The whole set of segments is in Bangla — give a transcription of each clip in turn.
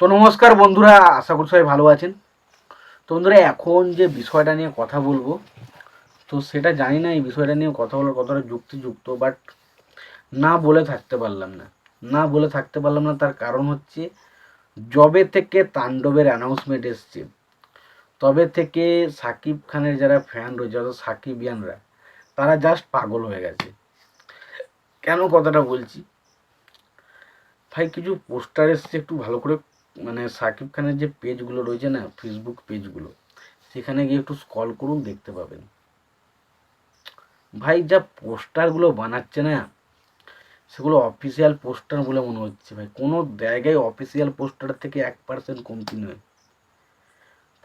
তো নমস্কার বন্ধুরা, আশা করি সবাই ভালো আছেন। তো বন্ধুরা, এখন যে বিষয়টা নিয়ে কথা বলব, তো সেটা জানি না এই বিষয়টা নিয়ে কথা বলার কতটা যুক্তিযুক্ত বাট না বলে থাকতে পারলাম না। না বলে থাকতে পারলাম না, তার কারণ হচ্ছে জবে থেকে তাণ্ডবের অ্যানাউন্সমেন্ট এসছে, তবে থেকে সাকিব খানের যারা ফ্যান রয়েছে, অর্থাৎ সাকিবিয়ানরা, তারা জাস্ট পাগল হয়ে গেছে। কেন কথাটা বলছি? ভাই, কিছু পোস্টার এসছে, একটু ভালো করে মানে সাকিব খানের যে পেজগুলো রয়েছে না ফেসবুক পেজগুলো, সেখানে গিয়ে একটু স্কল করুন, দেখতে পাবেন। ভাই, যা পোস্টারগুলো বানাচ্ছে না, সেগুলো অফিসিয়াল পোস্টার বলে মনে হচ্ছে ভাই। কোনো জায়গায় অফিসিয়াল পোস্টার থেকে এক পার্সেন্ট কমতি নয়।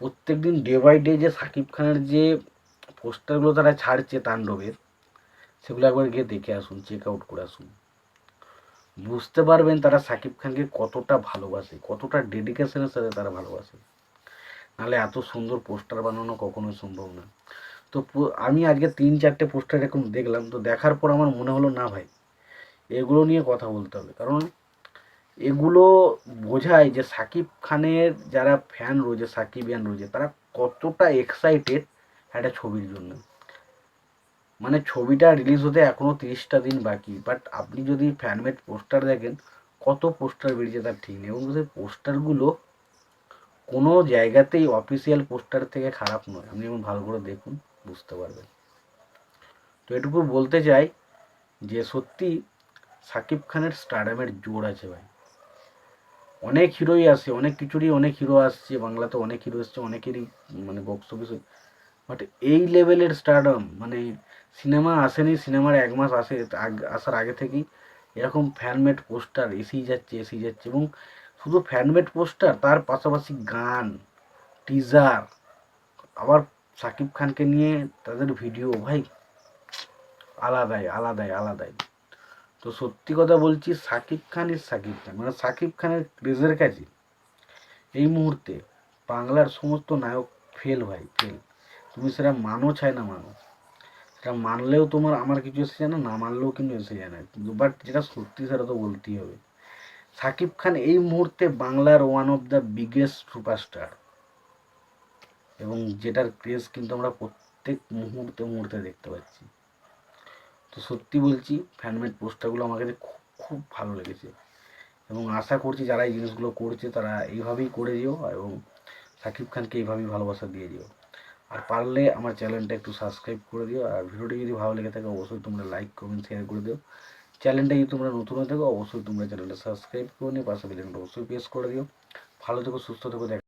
প্রত্যেক দিন ডে বাই ডে যে সাকিব খানের যে পোস্টারগুলো তারা ছাড়ছে তাণ্ডবের, সেগুলো একবার গিয়ে দেখে আসুন চেক আউট করে আসুন। বুঝতে পারবেন তারা সাকিব খানকে কতটা ভালোবাসে, কতটা ডেডিকেশনের সাথে তারা ভালোবাসে। নাহলে এত সুন্দর পোস্টার বানানো কখনোই সম্ভব না। তো আমি আজকে তিন চারটে পোস্টার এরকম দেখলাম, তো দেখার পর আমার মনে হলো, না ভাই, এগুলো নিয়ে কথা বলতে হবে। কারণ এগুলো বোঝায় যে সাকিব খানের যারা ফ্যান রয়েছে সাকিব সাকিবিয়ান রয়েছে, তারা কতটা এক্সাইটেড একটা ছবির জন্য। মানে ছবিটা রিলিজ হতে এখনও তিরিশটা দিন বাকি বাট আপনি যদি ফ্যানমেড পোস্টার দেখেন, কত পোস্টার বেরিয়েছে তার ঠিক নেই। এবং পোস্টারগুলো কোনো জায়গাতেই অফিসিয়াল পোস্টার থেকে খারাপ নয়। আপনি যেমন ভালো করে দেখুন, বুঝতে পারবেন। তো এটুকু বলতে চাই যে সত্যি সাকিব খানের স্টারডামের জোর আছে ভাই। অনেক হিরোই আসে অনেক কিছুরই অনেক হিরো আসছে, বাংলাতে অনেক হিরো এসছে, অনেকেরই মানে বক্স অফিসে বাট এই লেভেলের স্টারডাম মানে সিনেমা আসেনি, সিনেমার এক মাস আসে আসার আগে থেকেই এরকম ফ্যানমেড পোস্টার এসেই যাচ্ছে এসেই যাচ্ছে এবং শুধু ফ্যানমেড পোস্টার তার পাশাপাশি গান টিজার আবার সাকিব খানকে নিয়ে তাদের ভিডিও ভাই, আলাদাই আলাদাই আলাদাই। তো সত্যি কথা বলছি, সাকিব খান ইজ সাকিব খান মানে সাকিব খানের ক্রেজের কাছে এই মুহূর্তে বাংলার সমস্ত নায়ক ফেল ভাই ফেল তুমি সেটা মানো চাই না মানো সেটা মানলেও তোমার আমার কিছু এসে যায় না না মানলেও কিন্তু এসে যায় না। কিন্তু বাট যেটা সত্যি সেটা তো বলতেই হবে। সাকিব খান এই মুহূর্তে বাংলার one of the biggest superstar এবং যেটার ক্রেজ কিন্তু আমরা প্রত্যেক মুহূর্তে মুহূর্তে দেখতে পাচ্ছি। তো সত্যি বলছি ফ্যানমেড পোস্টারগুলো আমার কাছে খুব খুব ভালো লেগেছে। এবং আশা করছি যারা এই জিনিসগুলো করছে তারা এইভাবেই করে দিও এবং সাকিব খানকে এইভাবেই ভালোবাসা দিয়ে দিও আর পারলে আমার চ্যানেলটা একটু সাবস্ক্রাইব করে দিও, আর ভিডিওটি যদি ভালো লেগে থাকে অবশ্যই তোমরা লাইক কমেন্ট শেয়ার করে দিও। চ্যানেলটা যদি তোমরা নতুন হয়ে থাকো, অবশ্যই তোমরা চ্যানেলটা সাবস্ক্রাইব করে নিও, পাশে বেলাইকনটা অবশ্যই প্রেস করে দিও। ভালো থেকো, সুস্থ থেকো, দেখ